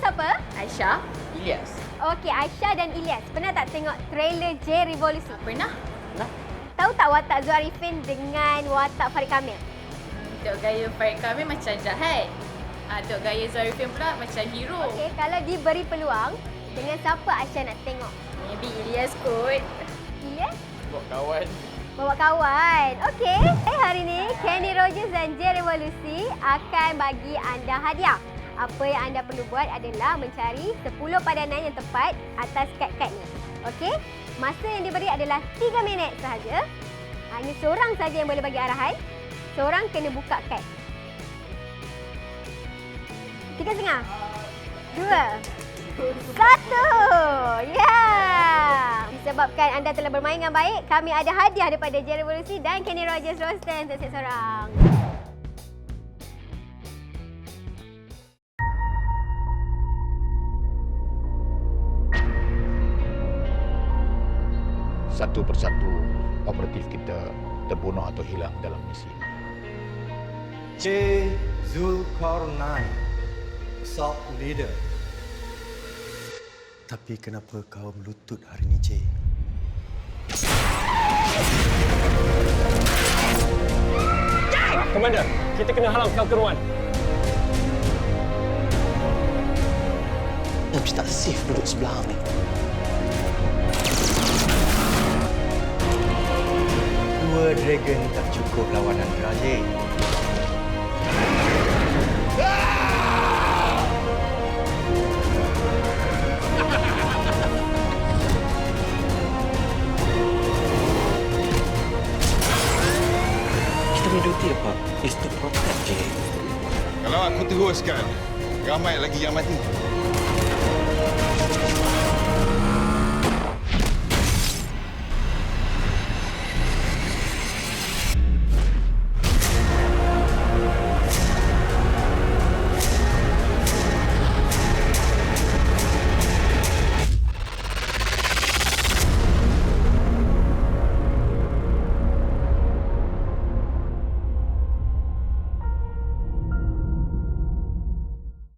siapa? Aisyah. Ilyas. Okey, Aisyah dan Ilyas. Pernah tak tengok trailer J Revolusi? Pernah? Nah, Tahu tak watak Zul Arifin dengan watak Farid Kamil? Hmm, Tengok gaya Farid Kamil macam jahat. Ah, tengok gaya Zarifin pula macam hero. Okey, kalau diberi peluang, dengan siapa Aisyah nak tengok? Maybe Ilyas kot. Ilyas? buat kawan. Bawa kawan. Okey. Eh, hari ni Kenny Rogers dan J Revolusi akan bagi anda hadiah. Apa yang anda perlu buat adalah mencari 10 padanan yang tepat atas kad-kad ni. Okey? Masa yang diberi adalah 3 minit sahaja. Hanya seorang saja yang boleh bagi arahan. Seorang kena buka kad. Tiga setengah. Dua. Satu. Ya. Disebabkan anda telah bermain dengan baik, kami ada hadiah daripada J Revolusi dan Kenny Rogers Rosten untuk setiap satu persatu operatif kita terbunuh atau hilang dalam misi ini. J. Zulkarnain, assault leader. Tapi kenapa kau melutut hari ini, J? Komander, kita kena halang kau keruan. Macam tak safe duduk sebelah ni. Dua dragon tak cukup lawan Andra, J. Kita punya duty apa? Is to protect je. Kalau aku teruskan, ramai lagi yang mati.